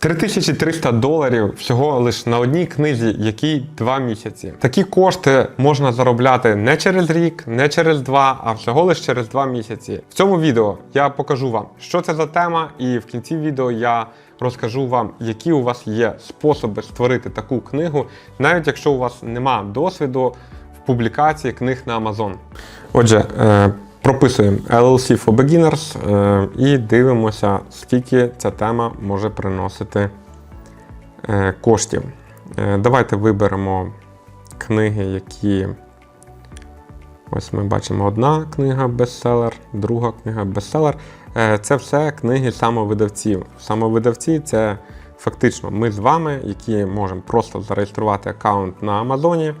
3300 доларів всього лише на одній книзі, якій 2 місяці. Такі кошти можна заробляти не через рік, не через два, а всього лише через 2 місяці. В цьому відео я покажу вам, що це за тема, і в кінці відео я розкажу вам, які у вас є способи створити таку книгу, навіть якщо у вас нема досвіду в публікації книг на Amazon. Отже, е, прописуємо LLC for Beginners е, і дивимося, скільки ця тема може приносити е, коштів. Е, Давайте виберемо книги, які. Ось ми бачимо одна книга бестселер, друга книга бестселер. Це все книги самовидавців. Самовидавці це фактично ми з вами, які можемо просто зареєструвати аккаунт на Амазоні,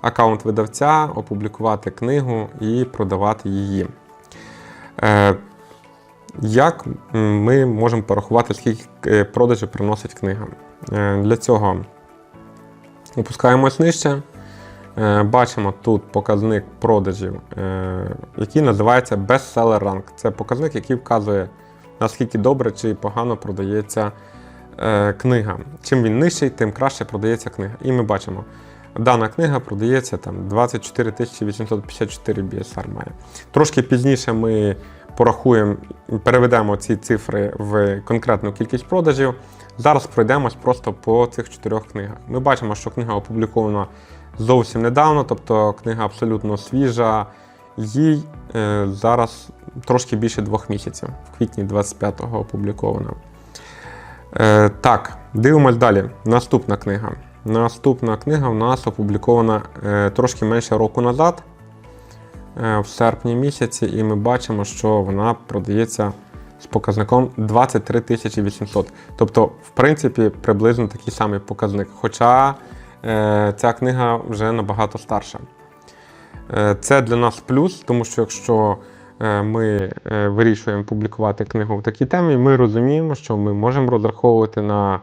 аккаунт видавця, опублікувати книгу і продавати її. Е, Як ми можемо порахувати, скільки е, продажів приносить книга? Е, Для цього опускаємось нижче. Бачимо тут показник продажів, який називається Bestseller Rank. Це показник, який вказує, наскільки добре чи погано продається книга. Чим він нижчий, тим краще продається книга. І ми бачимо, дана книга продається там 24 854 BSR має. Трошки пізніше ми порахуємо, переведемо ці цифри в конкретну кількість продажів. Зараз пройдемось просто по цих чотирьох книгах. Ми бачимо, що книга опублікована зовсім недавно, тобто книга абсолютно свіжа. Їй е, зараз трошки більше двох місяців, в квітні 25-го опублікована. Е, так, дивимось далі. Наступна книга. Наступна книга у нас опублікована е, трошки менше року назад, е, в серпні місяці, і ми бачимо, що вона продається з показником 23 800. Тобто, в принципі, приблизно такий самий показник. Хоча е, ця книга вже набагато старша. Це для нас плюс, тому що якщо ми вирішуємо публікувати книгу в такій темі, ми розуміємо, що ми можемо розраховувати на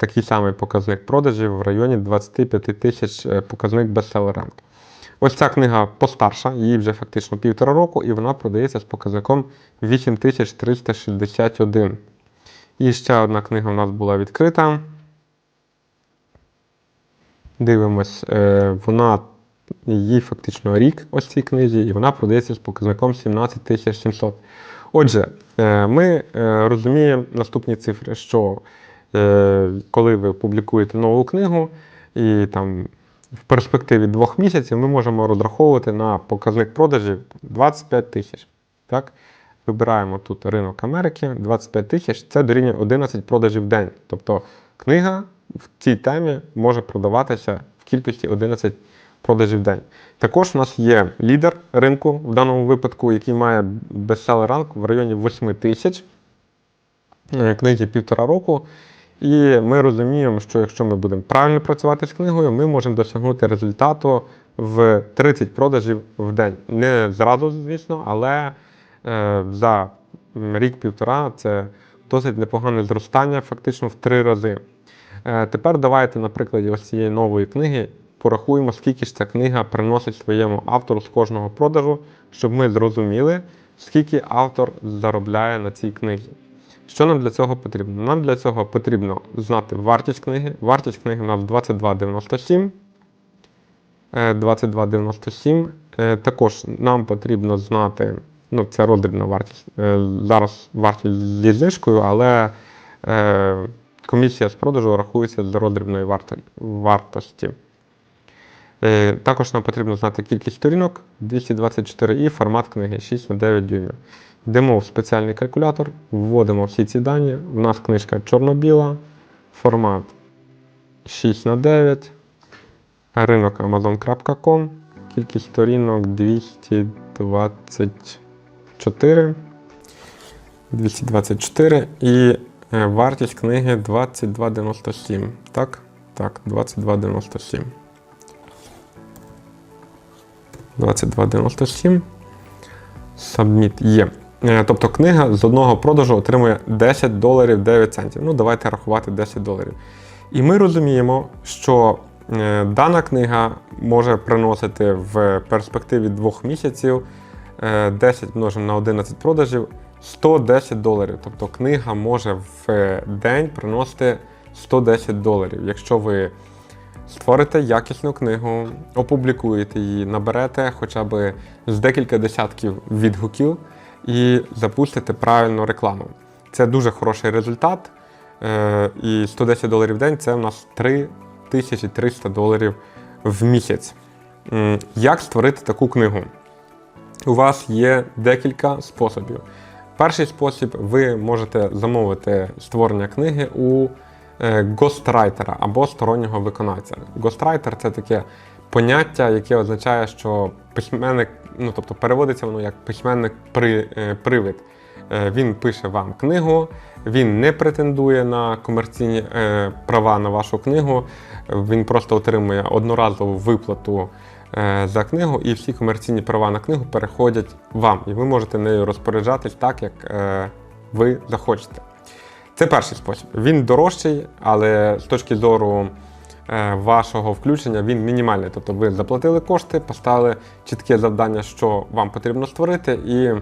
такий самий показник продажів в районі 25 тисяч е, показник бестселер Ось ця книга постарша, їй вже фактично півтора року, і вона продається з показником 8361. І ще одна книга в нас була відкрита. Дивимось, е, вона їй фактично рік ось цій книзі, і вона продається з показником 17700. Отже, е, ми розуміємо наступні цифри, що коли ви публікуєте нову книгу, і там в перспективі двох місяців ми можемо розраховувати на показник продажів 25 тисяч. Так? Вибираємо тут ринок Америки, 25 тисяч це дорівнює 11 продажів в день. Тобто книга в цій темі може продаватися в кількості 11 продажів в день. Також у нас є лідер ринку в даному випадку, який має бестселер ранг в районі 8 тисяч. Е, Книзі півтора року. І ми розуміємо, що якщо ми будемо правильно працювати з книгою, ми можемо досягнути результату в 30 продажів в день. Не зразу, звісно, але е, за рік-півтора це досить непогане зростання, фактично в три рази. Е, тепер давайте, на прикладі ось цієї нової книги порахуємо, скільки ж ця книга приносить своєму автору з кожного продажу, щоб ми зрозуміли, скільки автор заробляє на цій книзі. Що нам для цього потрібно? Нам для цього потрібно знати вартість книги. Вартість книги у нас 22,97. Е, 22,97. Е, Також нам потрібно знати, ну, це роздрібна вартість. Е, Зараз вартість зі знижкою, але е, комісія з продажу рахується з роздрібної вартості. Е, Також нам потрібно знати кількість сторінок 224 і формат книги 6 на 9 дюймів. Йдемо в спеціальний калькулятор, вводимо всі ці дані. У нас книжка чорно-біла, формат 6 на 9 ринок amazon.com, кількість сторінок 224. 224 і е, вартість книги 22,97. Так? Так, 22,97. 22,97. Submit є. Е, Тобто книга з одного продажу отримує 10 доларів 9 центів. Ну, давайте рахувати 10 доларів. І ми розуміємо, що е, дана книга може приносити в перспективі двох місяців е, 10 множимо на 11 продажів 110 доларів. Тобто книга може в е, день приносити 110 доларів. Якщо ви створите якісну книгу, опублікуєте її, наберете хоча б з декілька десятків відгуків і запустите правильну рекламу. Це дуже хороший результат. Е, І 110 доларів в день це у нас 3300 доларів в місяць. Як створити таку книгу? У вас є декілька способів. Перший спосіб ви можете замовити створення книги у гострайтера або стороннього виконавця. Гострайтер це таке поняття, яке означає, що письменник, ну тобто переводиться воно як письменник при, е, привид. Е, Він пише вам книгу, він не претендує на комерційні е, права на вашу книгу. Він просто отримує одноразову виплату е, за книгу, і всі комерційні права на книгу переходять вам, і ви можете нею розпоряджатись так, як е, ви захочете. Це перший спосіб. Він дорожчий, але з точки зору е, вашого включення він мінімальний. Тобто ви заплатили кошти, поставили чітке завдання, що вам потрібно створити, і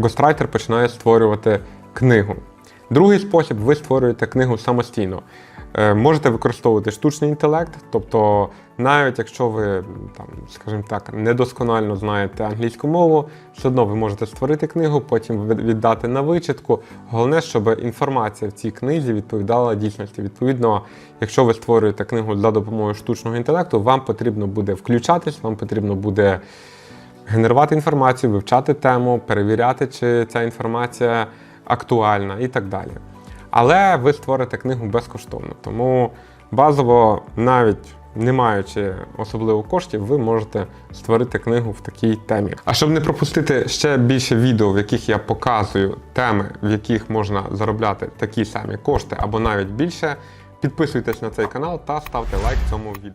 гострайтер починає створювати книгу. Другий спосіб ви створюєте книгу самостійно. Е, Можете використовувати штучний інтелект, тобто навіть якщо ви там, скажімо так, недосконально знаєте англійську мову, все одно ви можете створити книгу, потім віддати на вичитку. Головне, щоб інформація в цій книзі відповідала дійсності. Відповідно, якщо ви створюєте книгу за допомогою штучного інтелекту, вам потрібно буде включатись, вам потрібно буде генерувати інформацію, вивчати тему, перевіряти, чи ця інформація актуальна і так далі. Але ви створите книгу безкоштовно. Тому базово, навіть не маючи особливо коштів, ви можете створити книгу в такій темі. А щоб не пропустити ще більше відео, в яких я показую теми, в яких можна заробляти такі самі кошти або навіть більше, підписуйтесь на цей канал та ставте лайк цьому відео.